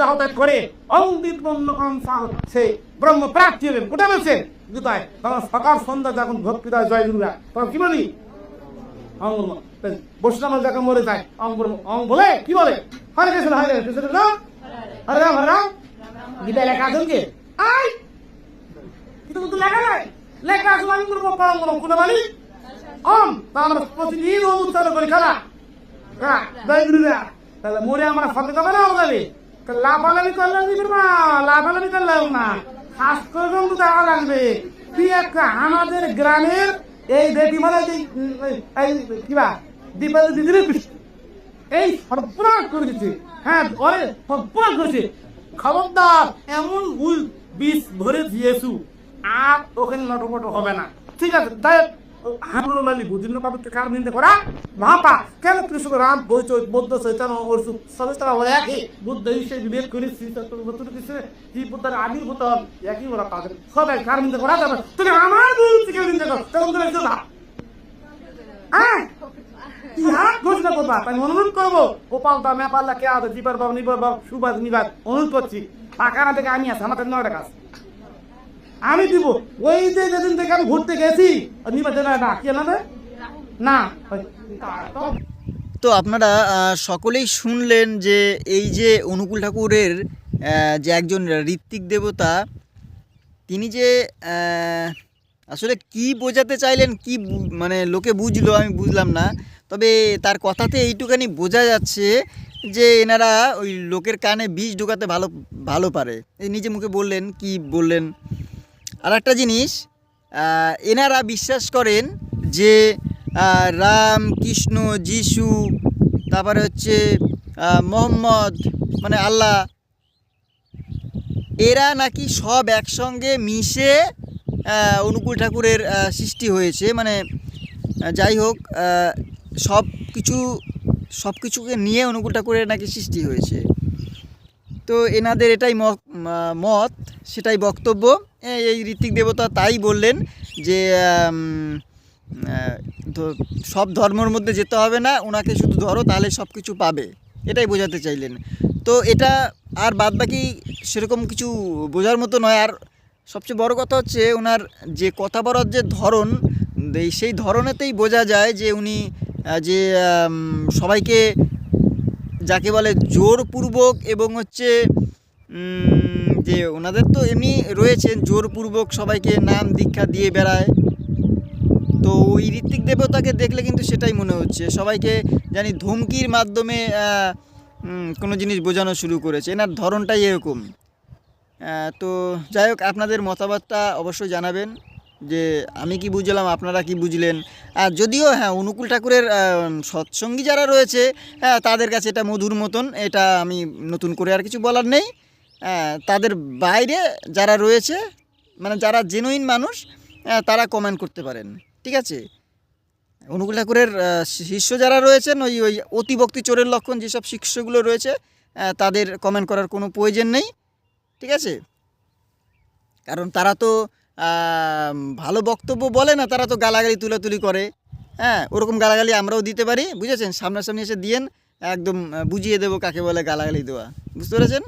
আহতায় করে অঙ্গিত বন্যকম সে ব্রহ্ম প্রাপ্তি হলেন কোথায় বলছে? গীতায়। তখন সকাল সন্ধ্যা যখন ভক্তিদায় জয় গুরুরা তখন কি বলি? অঙ্গ বৈষ্ণব যখন মরে যায়। অঙ্গ অঙ্গ বলে? কি বলে? হরে কৃষ্ণ হরে কৃষ্ণ হরে রাম হরে রাম। গীতায় লেখা আছেন কি আই! কিন্তু কিন্তু লেখা নাই? লেখা আছে আমি করব পরম পরম কোন বলি? অম! তা আমরা প্রতিদিন উচ্চারণ করি, খালা। হ্যাঁ জয় গুরুরা। তাহলে মরে আমরা ফতে যাবে না আমাদের লাফালাফি করলে দিবি না? লাফালাফি করলে না। করে কিন্তু দেখা লাগবে তুই একটা আমাদের গ্রামের এই বেটি যে উম, এই- এই কিবা দীপালি দিদির এই সর্বনাশ করে দিচ্ছে। হ্যাঁ ওরে সর্বনাশ করেছে। খবরদার এমন ভুল বিষ ভরে দিয়েছু আর ওখানে নটপট হবে না। ঠিক আছে তাই আলী বুঝিন পাবে কার নিন্দে করা? মহাপা কেন কৃষ্ণ রাম বৈচ বৌদ্ধ, চৈতন্য, অর্জুন সবে তারা ওরা একই? বুদ্ধ হিসেবে বিবেক করে শ্রী চতুর্থ কৃষ্ণ যে বুদ্ধের আবির্ভূত একই ওরা পাবে সবাই কার নিন্দে করা যাবে? তুমি আমার গুরু থেকে নিন্দে করো? তখন তুমি চলা ইহা ঘোষণা করবা তাই অনুরোধ করব, গোপাল দা মেপাল্লা কে আছে দীপার বাবু নিবার বাবু সুবাদ নিবার অনুরোধ করছি। টাকা না থেকে আমি আমাদের নয় আছে। আমি দিব। ওই যে যেদিন থেকে আমি ঘুরতে গেছি না তো- আপনারা সকলেই শুনলেন যে এই যে অনুকূল ঠাকুরের যে একজন ঋত্বিক দেবতা, তিনি যে আসলে কি বোঝাতে চাইলেন, কি মানে লোকে বুঝলো আমি বুঝলাম না। তবে তার কথাতে এইটুখানি বোঝা যাচ্ছে যে এনারা ওই লোকের কানে বিষ ঢোকাতে ভালো ভালো পারে। এই নিজে মুখে বললেন, কি বললেন? আর একটা জিনিস এনারা বিশ্বাস করেন যে রাম, কৃষ্ণ, যিশু, তারপরে হচ্ছে মোহাম্মদ মানে আল্লাহ, এরা নাকি সব একসঙ্গে মিশে অনুকূল ঠাকুরের সৃষ্টি হয়েছে। মানে যাই হোক সব কিছু, সব কিছুকে নিয়ে অনুকূল ঠাকুরের নাকি সৃষ্টি হয়েছে। তো এনাদের এটাই মত, সেটাই বক্তব্য। এই ঋত্বিক দেবতা তাই বললেন যে ধ- সব ধর্মের মধ্যে যেতে হবে না ওনাকে শুধু ধরো, তাহলে সব কিছু পাবে। এটাই বোঝাতে চাইলেন। তো এটা আর বাদ বাকি সেরকম কিছু বোঝার মতো নয়। আর সবচেয়ে বড় কথা হচ্ছে ওনার যে কথা বলার যে ধরন সেই ধরনেতেই বোঝা যায় যে উনি যে সবাইকে যাকে বলে জোরপূর্বক এবং হচ্ছে যে ওনাদের তো এমনি রয়েছেন, জোরপূর্বক সবাইকে নাম দীক্ষা দিয়ে বেড়ায়। তো ওই ঋত্বিক দেবতাকে দেখলে কিন্তু সেটাই মনে হচ্ছে। সবাইকে জানি ধমকির মাধ্যমে কোনো জিনিস বোঝানো শুরু করেছে। এনার ধরনটাই এরকম। তো যাই হোক, আপনাদের মতামতটা অবশ্যই জানাবেন যে আমি কি বুঝলাম, আপনারা কি বুঝলেন? আর যদিও হ্যাঁ অনুকূল ঠাকুরের সৎসঙ্গী যারা রয়েছে হ্যাঁ তাদের কাছে এটা মধুর মতন। এটা আমি নতুন করে আর কিছু বলার নেই। তাদের বাইরে যারা রয়েছে মানে যারা জেনুইন মানুষ হ্যাঁ, তারা কমেন্ট করতে পারেন ঠিক আছে? অনুকূল ঠাকুরের শিষ্য যারা রয়েছেন ওই ওই অতিভক্তি চোরের লক্ষণ যেসব শিষ্যগুলো রয়েছে তাদের কমেন্ট করার কোনো প্রয়োজন নেই ঠিক আছে? কারণ তারা তো ভালো বক্তব্য বলে না তারা তো গালাগালি তুলাতুলি করে হ্যাঁ ওরকম গালাগালি আমরাও দিতে পারি বুঝেছেন? সামনাসামনি এসে দিয়েন একদম বুঝিয়ে দেবো কাকে বলে গালাগালি দেওয়া বুঝতে পেরেছেন?